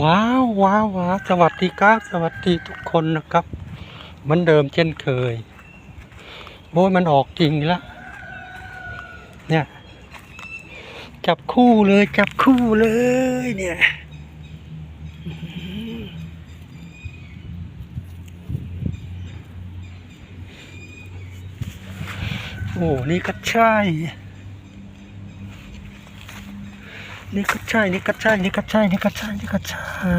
ว้าวว้าวว้าวสวัสดีครับ สวัสดีทุกคนนะครับเหมือนเดิมเช่นเคยโอ้ยมันออกจริงละเนี่ย จับคู่เลยจับคู่เลย เนี่ยโอ้นี่ก็ใช่ นี่ก็ใช่ นี่ก็ใช่ นี่ก็ใช่ นี่ก็ใช่ นี่ก็ใช่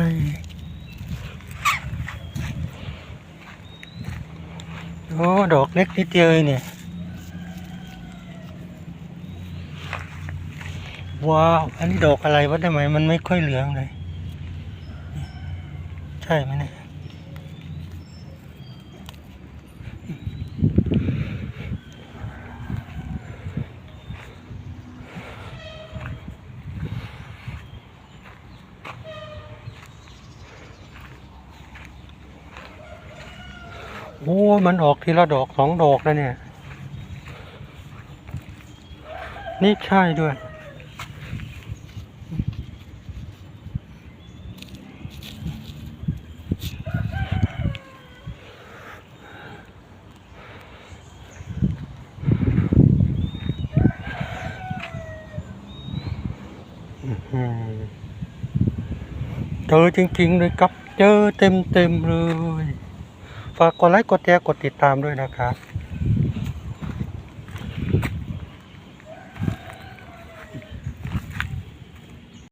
โอ้ ดอกเล็กนิดเดียวเนี่ย ว้าว อันนี้ดอกอะไรวะทำไมมันไม่ค่อยเหลืองเลย ใช่ไหมเนี่ย โอ้ มันออกทีละดอกสองดอกแล้วเนี่ย นี่ใช่ด้วย เจอจริงๆเลยครับ เจอเต็มๆเลย ฝากกดไลค์กดแชร์กดติดตามด้วยนะครับ